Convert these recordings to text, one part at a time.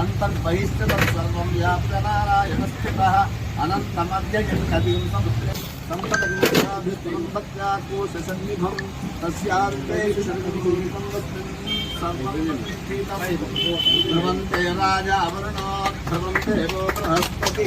అంతర్బహిష్ఠితం సర్వం వ్యాప్య నారాయణ స్థిత అనంతమద్యయం కవిం సముద్రే సంతతకోశాభితులంబత్యాకోశసన్నిభం రాజా వరుణో బృహస్పతి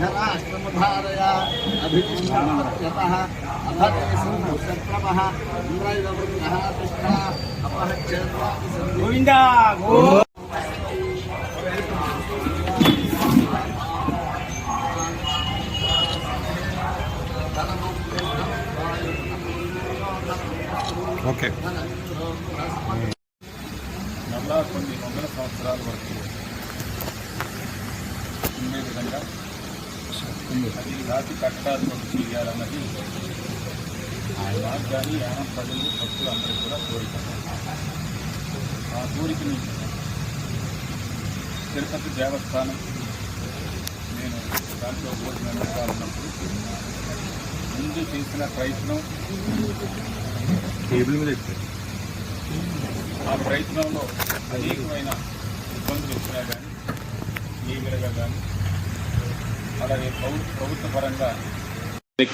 ధరాశ్రమధారయా అభిజిష్యతः అభతే సంభూషక్రమः ఇంద్రైవ వృద్ధः తిష్ఠా అపహచ్చేత్వాది సంధి గోవిందా గో ఓకే. మరలా కొన్ని వందల సంవత్సరాల వరకు ఉండే విధంగా అది రాతి కట్టడాలు చేయాలన్నది ఆ మార్గాన్ని యానం ప్రజలు భక్తులు అందరూ కూడా కోరిక ఆ కోరికని తిరుపతి దేవస్థానం నేను దాంట్లో బోర్డు మెంబర్గా ఉన్నప్పుడు ముందు చేసిన ప్రయత్నం టేబుల్ మీద ఆ ప్రయత్నంలో అనేకమైన ఇబ్బందులు వచ్చినా కానీ ఈవిలుగా కానీ అలాగే ప్రభుత్వ పరంగా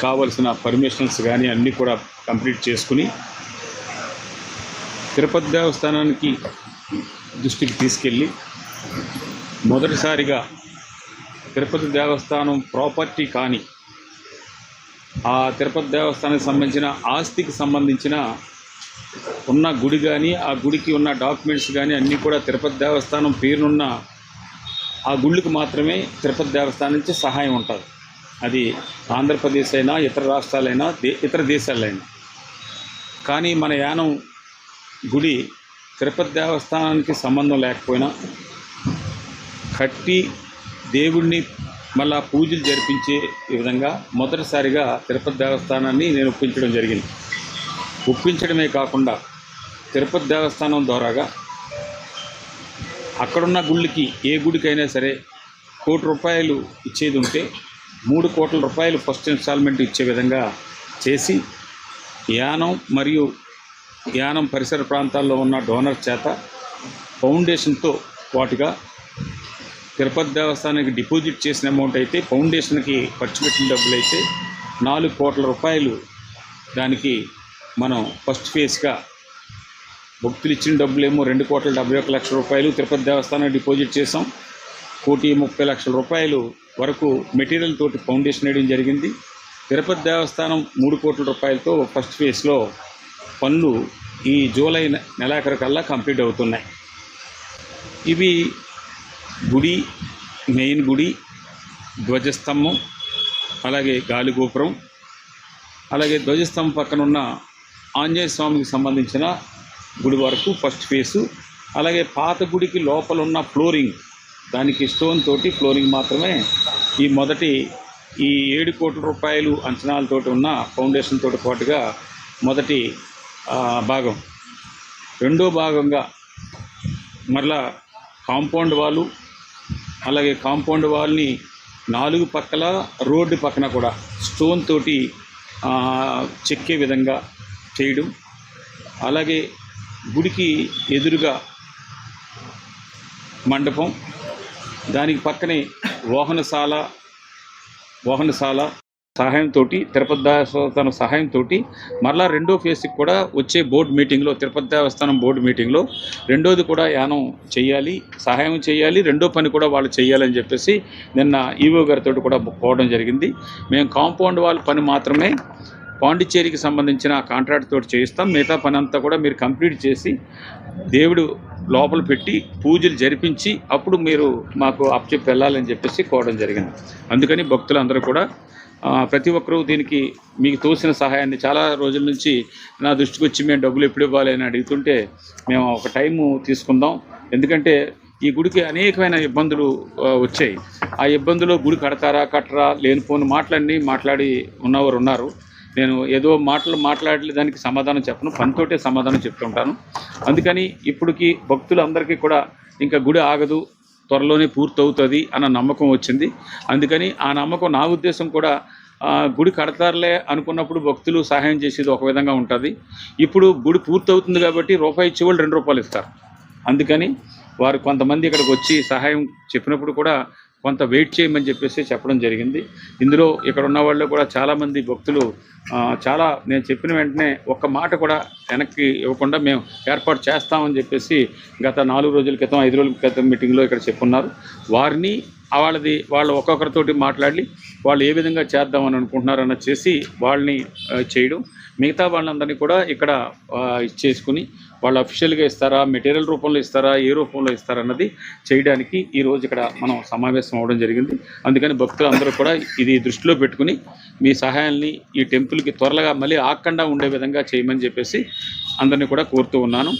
కావలసిన పర్మిషన్స్ కానీ అన్నీ కూడా కంప్లీట్ చేసుకుని తిరుపతి దేవస్థానానికి దృష్టికి తీసుకెళ్ళి మొదటిసారిగా తిరుపతి దేవస్థానం ప్రాపర్టీ కానీ ఆ తిరుపతి దేవస్థానానికి సంబంధించిన ఆస్తికి సంబంధించిన ఉన్న గుడి కానీ ఆ గుడికి ఉన్న డాక్యుమెంట్స్ కానీ అన్నీ కూడా తిరుపతి దేవస్థానం పేరునున్న ఆ గుళ్ళకి మాత్రమే తిరుపతి దేవస్థానం నుంచి సహాయం ఉంటుంది. అది ఆంధ్రప్రదేశ్ అయినా ఇతర రాష్ట్రాలైనా దే ఇతర దేశాలైనా. కానీ మన యానం గుడి తిరుపతి దేవస్థానానికి సంబంధం లేకపోయినా కట్టి దేవుణ్ణి మళ్ళా పూజలు జరిపించే విధంగా మొదటిసారిగా తిరుపతి దేవస్థానాన్ని నేను ఒప్పించడం జరిగింది. ఒప్పించడమే కాకుండా తిరుపతి దేవస్థానం ద్వారాగా అక్కడున్న గుళ్ళకి ఏ గుడికైనా సరే కోటి రూపాయలు ఇచ్చేది ఉంటే మూడు కోట్ల రూపాయలు ఫస్ట్ ఇన్స్టాల్మెంట్ ఇచ్చే విధంగా చేసి యానం మరియు యానం పరిసర ప్రాంతాల్లో ఉన్న డోనర్ చేత ఫౌండేషన్తో పాటుగా తిరుపతి దేవస్థానానికి డిపాజిట్ చేసిన అమౌంట్ అయితే ఫౌండేషన్కి ఖర్చు పెట్టిన డబ్బులు అయితే నాలుగు కోట్ల రూపాయలు దానికి మనం ఫస్ట్ ఫేజ్గా భక్తులు ఇచ్చిన డబ్బులేమో రెండు కోట్ల డెబ్బై ఒక లక్షల రూపాయలు తిరుపతి దేవస్థానం డిపాజిట్ చేసాం కోటి ముప్పై లక్షల రూపాయలు వరకు మెటీరియల్ తోటి ఫౌండేషన్ వేయడం జరిగింది. తిరుపతి దేవస్థానం మూడు కోట్ల రూపాయలతో ఫస్ట్ ఫేజ్లో పనులు ఈ జూలై నెలాఖరు కల్లా కంప్లీట్ అవుతున్నాయి. ఇవి గుడి మెయిన్ గుడి ధ్వజస్తంభం అలాగే గాలిగోపురం అలాగే ధ్వజస్తంభం పక్కన ఉన్న ఆంజనేయ స్వామికి సంబంధించిన గుడి వరకు ఫస్ట్ ఫేసు అలాగే పాత గుడికి లోపల ఉన్న ఫ్లోరింగ్ దానికి స్టోన్ తోటి ఫ్లోరింగ్ మాత్రమే ఈ మొదటి ఈ ఏడు కోట్ల రూపాయలు అంచనాలతోటి ఉన్న ఫౌండేషన్ తోటి పాటుగా మొదటి భాగం. రెండో భాగంగా మరలా కాంపౌండ్ వాళ్ళు అలాగే కాంపౌండ్ వాల్ని నాలుగు పక్కల రోడ్డు పక్కన కూడా స్టోన్ తోటి చెక్కే విధంగా చేయడం. అలాగే గుడికి ఎదురుగా మండపం దానికి పక్కనే వాహనశాల వాహనశాల సహాయంతో తిరుపతి దేవస్థానం సహాయంతో మరలా రెండో ఫేజ్కి కూడా వచ్చే బోర్డు మీటింగ్లో తిరుపతి దేవస్థానం బోర్డు మీటింగ్లో రెండోది కూడా యానం చేయాలి సహాయం చేయాలి రెండో పని కూడా వాళ్ళు చేయాలని చెప్పేసి నిన్న ఈవో గారితో కూడా పోవడం జరిగింది. మేము కాంపౌండ్ వాళ్ళ పని మాత్రమే పాండిచ్చేరికి సంబంధించిన కాంట్రాక్ట్ తోటి చేయిస్తాం. మిగతా పని అంతా కూడా మీరు కంప్లీట్ చేసి దేవుడు లోపల పెట్టి పూజలు జరిపించి అప్పుడు మీరు మాకు అప్పచెప్పి వెళ్ళాలని చెప్పేసి కోవడం జరిగింది. అందుకని భక్తులందరూ కూడా ప్రతి ఒక్కరూ దీనికి మీకు తోసిన సహాయాన్ని చాలా రోజుల నుంచి నా దృష్టికి వచ్చి మేము డబ్బులు ఎప్పుడు ఇవ్వాలి అని అడుగుతుంటే మేము ఒక టైము తీసుకుందాం. ఎందుకంటే ఈ గుడికి అనేకమైన ఇబ్బందులు వచ్చాయి. ఆ ఇబ్బందులు గుడి కడతారా కట్టరా లేనిపోని మాటలన్నీ మాట్లాడి ఉన్నవారు ఉన్నారు. నేను ఏదో మాటలు మాట్లాడలే దానికి సమాధానం చెప్పను. పనితోటే సమాధానం చెప్తుంటాను. అందుకని ఇప్పటికి భక్తులందరికీ కూడా ఇంకా గుడి ఆగదు త్వరలోనే పూర్తవుతుంది అన్న నమ్మకం వచ్చింది. అందుకని ఆ నమ్మకం నా ఉద్దేశం కూడా గుడి కడతారులే అనుకున్నప్పుడు భక్తులు సహాయం చేసేది ఒక విధంగా ఉంటుంది. ఇప్పుడు గుడి పూర్తవుతుంది కాబట్టి రూపాయి ఇచ్చే వాళ్ళు రెండు రూపాయలు ఇస్తారు. అందుకని వారు కొంతమంది ఇక్కడికి వచ్చి సహాయం చెప్పినప్పుడు కూడా కొంత వెయిట్ చేయమని చెప్పేసి చెప్పడం జరిగింది. ఇందులో ఇక్కడ ఉన్న వాళ్ళు కూడా చాలామంది భక్తులు చాలా నేను చెప్పిన వెంటనే ఒక్క మాట కూడా వెనక్కి ఇవ్వకుండా మేము ఏర్పాటు చేస్తామని చెప్పేసి గత నాలుగు రోజుల క్రితం ఐదు రోజుల క్రితం మీటింగ్లో ఇక్కడ చెప్పున్నారు. వారిని వాళ్ళది వాళ్ళు ఒక్కొక్కరితోటి మాట్లాడి వాళ్ళు ఏ విధంగా చేద్దామని అనుకుంటున్నారన్న చేసి వాళ్ళని చేయడం. మిగతా వాళ్ళందరినీ కూడా ఇక్కడ చేసుకుని ఇచ్చేసుకుని వాళ్ళు అఫీషియల్గా ఇస్తారా మెటీరియల్ రూపంలో ఇస్తారా ఏ రూపంలో ఇస్తారా అన్నది చేయడానికి ఈరోజు ఇక్కడ మనం సమావేశం అవ్వడం జరిగింది. అందుకని భక్తులు అందరూ కూడా ఇది దృష్టిలో పెట్టుకుని మీ సహాయాన్ని ఈ టెంపుల్కి త్వరగా మళ్ళీ ఆకుండా ఉండే విధంగా చేయమని చెప్పేసి అందరినీ కూడా కోరుతూ ఉన్నాను.